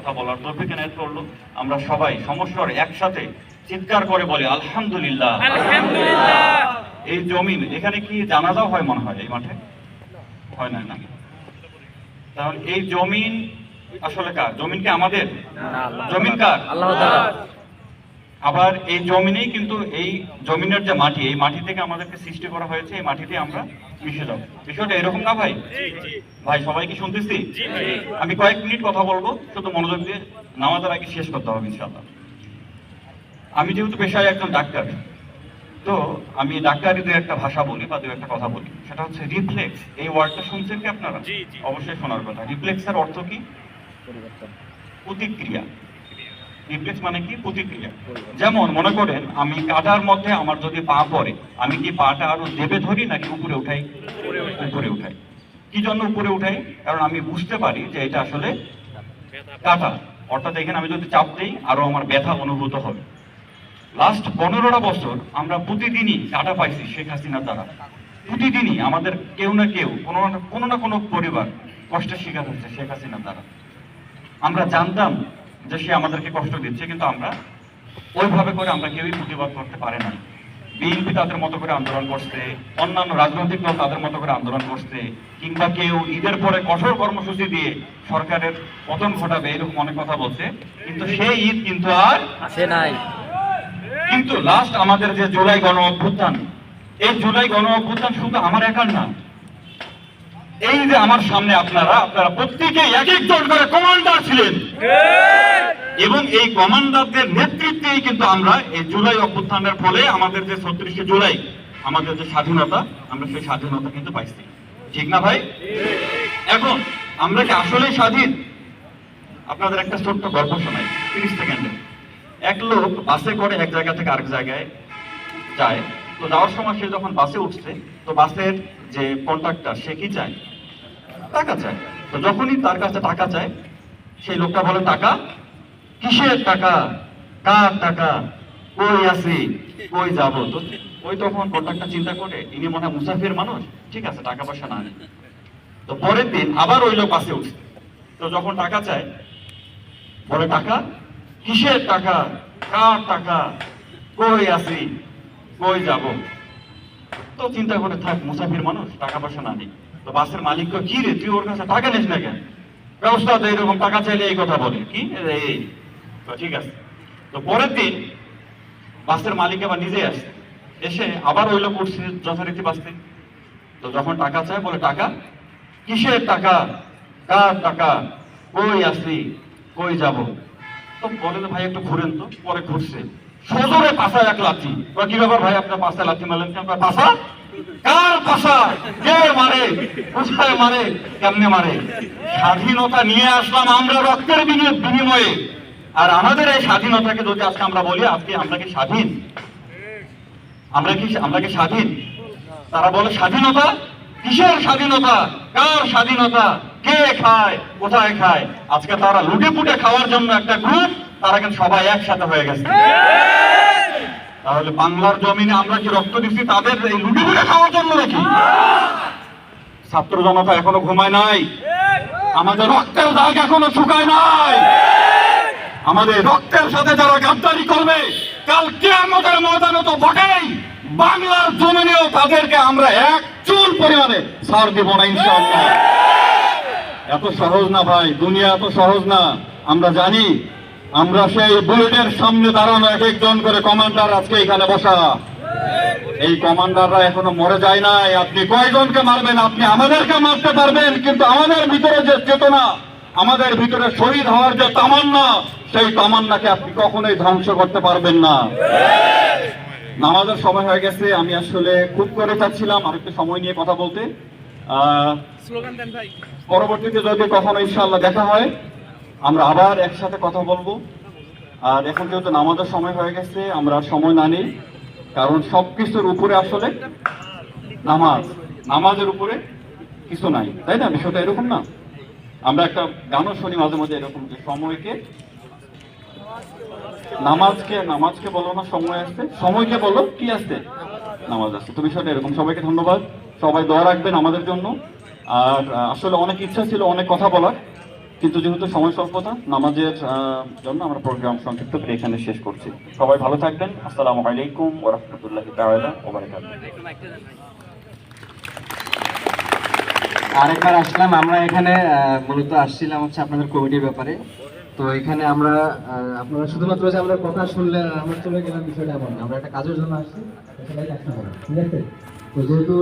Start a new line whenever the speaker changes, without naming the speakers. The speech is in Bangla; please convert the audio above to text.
কথা বলার তৌফিক এনায়েত করল আমরা সবাই সমস্যার একসাথে চিৎকার করে বলি আলহামদুলিল্লাহ।
আলহামদুলিল্লাহ।
এই জমিন এখানে কি জানাজাও হয় মনে হয় এই মাঠে? হয় না না। তাহলে এই জমিন আসলে কার? জমিন কি আমাদের? জমিন কার?
আল্লাহ তাআলা।
আবার এই জমিনেই কিন্তু এই জমিনের যে মাটি এই মাটি থেকে আমাদেরকে সৃষ্টি করা হয়েছে এই মাটিতে আমরা মিশে যাব। বিষয়টা এরকম না ভাই? ভাই সবাই কি শুনতেছি? আমি কয়েক মিনিট কথা বলব শুধু মনোযোগ দিয়ে নামাজের আগে শেষ করতে হবে ইনশাআল্লাহ। আমি যেহেতু পেশায় একজন ডাক্তার তো আমি ডাক্তারিদের একটা ভাষা বলি বা দু একটা কথা বলি। সেটা হচ্ছে রিফ্লেক্স এই ওয়ার্ডটা শুনছেন কি আপনারা?
জি, জি।
অবশ্যই শোনার কথা। রিফ্লেক্সের অর্থ কি? প্রতিক্রিয়া। রিফ্লেক্স মানে কি? প্রতিক্রিয়া। যেমন মনে করেন, আমি কাটার মধ্যে আমার যদি পা পড়ে, আমি কি পাটা আরও দেবে ধরি নাকি উপরে উঠাই? উপরে উঠাই। কি জন্য উপরে উঠাই? কারণ আমি বুঝতে পারি যে এটা আসলে কাটা। অর্থাৎ এখানে আমি যদি চাপ দিই, আরও আমার ব্যথা অনুভূত হবে। লাস্ট পনেরোটা বছর আমরা প্রতিদিনই কাটা পাইছি শেখ হাসিনার দ্বারা। প্রতিদিনই আমাদের কেউ না কেউ, কোনো না কোনো না কোনো পরিবার কষ্টের শিকার হচ্ছে শেখ হাসিনার দ্বারা। আমরা জানতাম যে সে আমাদেরকে কষ্ট দিচ্ছে কিন্তু আমরা ওইভাবে করে আমরা কেউই প্রতিবাদ করতে পারে না। বিএনপি তাদের মতো করে আন্দোলন করছে অন্যান্য রাজনৈতিক দল তাদের মতো করে আন্দোলন করছে কিংবা কেউ ঈদের পরে কঠোর কর্মসূচি দিয়ে সরকারের পতন ঘটাবে এরকম অনেক কথা বলছে কিন্তু সেই ঈদ কিন্তু আর
আসে নাই।
কিন্তু লাস্ট আমাদের যে জুলাই গণ অভ্যুত্থান এই জুলাই গণ অভ্যুত্থান শুধু আমার একার না এই যে আমার সামনে আপনারা আপনারা প্রত্যেকে এক একজন করে কমান্ডার ছিলেন। এবং এই কমান্ডারদের নেতৃত্বেই কিন্তু আমরা এই জুলাই অভ্যুত্থানের ফলে আমাদের যে ছত্রিশে জুলাই আমাদের যে স্বাধীনতা আমরা সেই স্বাধীনতা কিন্তু পাইছি। ঠিক না ভাই? এখন আমরা কি আসলেই স্বাধীন? আপনাদের একটা ছোট্ট গল্প শোনাই তিরিশ সেকেন্ডে। এক লোক বাসে করে এক জায়গা থেকে আরেক জায়গায় যায়। তো যাওয়ার সময় সে যখন বাসে উঠছে তো বাসের যে কন্ট্রাক্টর সে কি চায়? টাকা চায়। তো যখনই তার কাছে টাকা চায়, সেই লোকটা বলে, টাকা? কিসের টাকা? কার টাকা? কই আছি? কই যাব? তো ওই তখন কন্ট্রাক্টর চিন্তা করে, ইনি মনে হয় মুসাফির মানুষ? ঠিক আছে, টাকা পয়সা না তো পরের দিন আবার ওই লোক বাসে উঠছে। তো যখন টাকা চায়, বলে, টাকা? কিসের টাকা? কার টাকা? কই আছি? কই যাব? তো চিন্তা করে, থাক, মুসাফির মানুষ, টাকা পয়সা না নেই। তো বাসের মালিক কি রে তুই ওর কাছে টাকা নিস না কেন? ব্যবস্থা তো এরকম টাকা চাইলে এই কথা বলে। কি? এই, তো ঠিক আছে। তো পরের দিন বাসের মালিক আবার নিজে আসে। এসে আবার ওই লোক উঠছে যথারীতি বাসতে তো যখন টাকা চায় বলে টাকা? কিসের টাকা? কার টাকা? কই আসি কই যাব? তো বলে যে ভাই একটু ঘুরেন তো। পরে ঘুরছে। সজোরে পাশায় এক কয়, কি ব্যাপার ভাই আপনার পাশায় লাঠি মারলেন কয়, পাশা কার পাশা কে মারে? কোথায় মারে? কেমনে মারে? স্বাধীনতা নিয়ে আসলাম আমরা রক্তের বিনিময়ে আর আমাদের এই স্বাধীনতাকে যদি আজকে আমরা বলি, আজকে আমরা কি স্বাধীন? আমরা কি আমরা কি স্বাধীন? তারা বলে, স্বাধীনতা? কিসের স্বাধীনতা? কার স্বাধীনতা? কে খায়? কোথায় খায়? আজকে তারা লুটে পুটে খাওয়ার জন্য একটা গ্রুপ তারা কিন্তু সবাই একসাথে হয়ে গেছে। তাহলে বাংলার জমিনে আমরা কি রক্ত দিচ্ছি? তাদের এই লুটে পুটে খাওয়ার জন্য নাকি? ছাত্র জনতা এখনও ঘুমায় নাই। আমাদের রক্তের দাগ এখনও শুকায় নাই। আমাদের রক্তের সাথে যারা গাদ্দারি করবে, কাল কে আমাদের ময়দানে তো বটেই বাংলার জমিনেও তাদেরকে আমরা এক চুল পরিমাণে ছাড় দিব না, ইনশাআল্লাহ। এত সহজ না ভাই, দুনিয়া এত সহজ না। আমরা জানি আমরা সেই বুলেটের সামনে দাঁড়ানো এক একজন করে কমান্ডার আজকে এখানে বসা। এই কমান্ডাররা এখনও মরে যায় নাই। আপনি কয়জনকে মারবেন? আপনি আমাদেরকে মারতে পারবেন কিন্তু আমাদের ভিতরে যে চেতনা আমাদের ভিতরে শহীদ হওয়ার যে তামান্না সেই তামান্নাকে আপনি কখনোই ধ্বংস করতে পারবেন না। নামাজের সময় হয়ে গেছে আমি আসলে খুব করে চাচ্ছিলাম আরেকটু সময় নিয়ে কথা বলতে। পরবর্তীতে যদি কখনো ইনশাআল্লাহ দেখা হয় আমরা আবার একসাথে কথা বলব। আর এখন যেহেতু নামাজের সময় হয়ে গেছে, আমরা সময় না নেই, কারণ সব কিছুর উপরে আসলে নামাজ, নামাজের উপরে কিছু নাই। তাই না? বিষয়টা এরকম না? আমরা একটা গানও শুনি মাঝে মাঝে এরকম যে সময়কে, নামাজকে নামাজকে বলো না, সময় আসছে সময়কে বলো, কি আসছে নামাজ আসছে তো বিষয়টা এরকম। সবাইকে ধন্যবাদ। সবাই দোয়া রাখবেন আমাদের জন্য। আর আসলে অনেক ইচ্ছা ছিল অনেক কথা বলার। কিন্তু যেহেতু সময় স্বল্পতা, নামাজের জন্য আমরা প্রোগ্রাম সংক্ষিপ্ত করে এখানে শেষ করছি। সবাই ভালো থাকবেন। আসসালামু আলাইকুম ওয়া রাহমাতুল্লাহি তাআলা
আরেকবার আসলাম। আমরা এখানে মূলত আসছিলাম হচ্ছে আপনাদের কমিটির ব্যাপারে। তো এখানে আমরা আপনারা শুধুমাত্র যে আমরা কথা শুনলে, আমরা চলে গেলাম বিষয়টা এমন আমরা একটা কাজের জন্য আসছি। ঠিক আছে? তো যেহেতু